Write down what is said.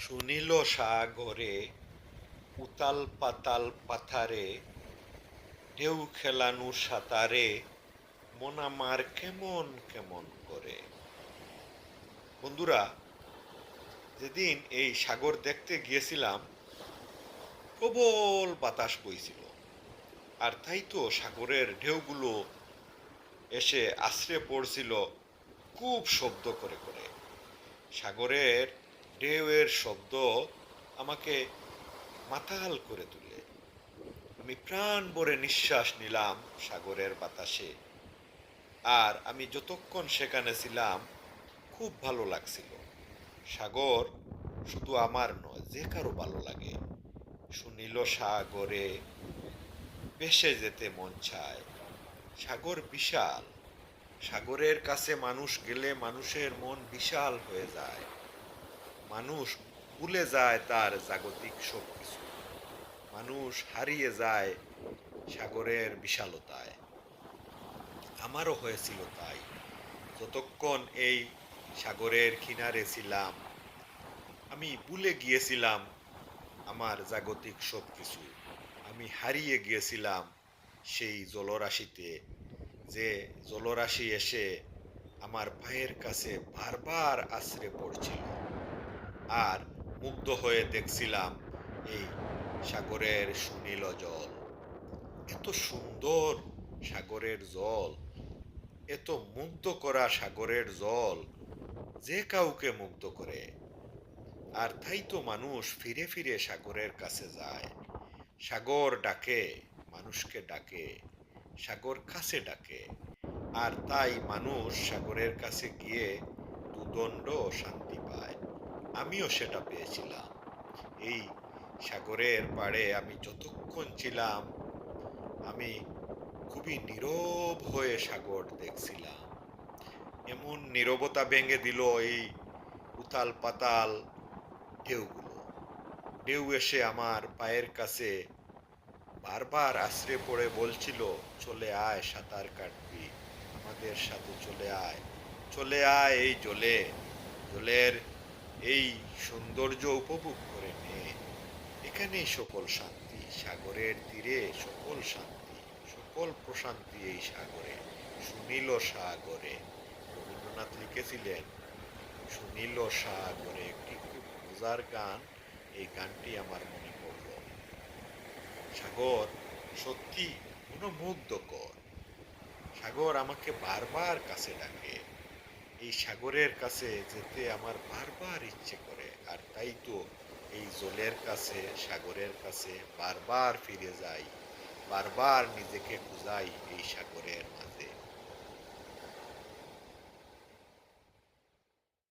সুনীল সাগরে, উতাল পাতাল পাথারে, ঢেউ খেলানু সাঁতারে, মন কেমন কেমন করে। বন্ধুরা, যেদিন এই সাগর দেখতে গিয়েছিলাম, প্রবল বাতাস বইছিল। আর তাই তো সাগরের ঢেউগুলো এসে আশ্রে পড়ছিল খুব শব্দ করে করে। সাগরের ঢেউয়ের শব্দ আমাকে মাতাল করে তুলে। আমি প্রাণ ভরে নিঃশ্বাস নিলাম সাগরের বাতাসে। আর আমি যতক্ষণ সেখানে ছিলাম, খুব ভালো লাগছিল। সাগর শুধু আমার নয়, যে কারও ভালো লাগে। সুনীল সাগরে, ভেসে যেতে মন চায়। সাগর বিশাল। সাগরের কাছে মানুষ গেলে মানুষের মন বিশাল হয়ে যায়। মানুষ ভুলে যায় তার জাগতিক সব কিছু মানুষ হারিয়ে যায় সাগরের বিশালতায়। আমারও হয়েছিল তাই। যতক্ষণ এই সাগরের কিনারে ছিলাম, আমি ভুলে গিয়েছিলাম আমার জাগতিক সব কিছু আমি হারিয়ে গিয়েছিলাম সেই জলরাশিতে, যে জলরাশি এসে আমার পায়ের কাছে বারবার আশ্রে পড়ছিল। আর মুগ্ধ হয়ে দেখছিলাম এই সাগরের সুনীল জল। এত সুন্দর সাগরের জল, এত মুগ্ধ করা সাগরের জল, যে কাউকে মুগ্ধ করে। আর তাই তো মানুষ ফিরে ফিরে সাগরের কাছে যায়। সাগর ডাকে, মানুষকে ডাকে, সাগর কাছে ডাকে। আর তাই মানুষ সাগরের কাছে গিয়ে দুদণ্ড শান্তি পায়। আমিও সেটা পেয়েছিলাম। এই সাগরের পাড়ে আমি যতক্ষণ ছিলাম, আমি খুবই নীরব হয়ে সাগর দেখছিলাম। এমন নীরবতা ভেঙে দিল এই উতাল পাতাল ঢেউগুলো। ঢেউ এসে আমার পায়ের কাছে বারবার আশ্রে পড়ে বলছিল, চলে আয় সাঁতার কাটবি, আমাদের সাথে চলে আয় চলে আয় এই জলে, জলের এই সৌন্দর্য উপভোগ করে নে। এখানেই সকল শান্তি, সাগরের তীরে সকল শান্তি, সকল প্রশান্তি এই সাগরে, সুনীল সাগরে। রবীন্দ্রনাথ লিখেছিলেন, সুনীল সাগরে একটি খুব মজার গান, এই গানটি আমার মনে পড়ল। সাগর, সত্যি কোনো মুগ্ধকর সাগর আমাকে বারবার কাছে ডাকে। এই সাগরের কাছে যেতে আমার বারবার ইচ্ছে করে। আর তাই তো এই জলের কাছে, সাগরের কাছে বারবার ফিরে যাই, বারবার নিজেকে খুঁজাই এই সাগরের মাঝে।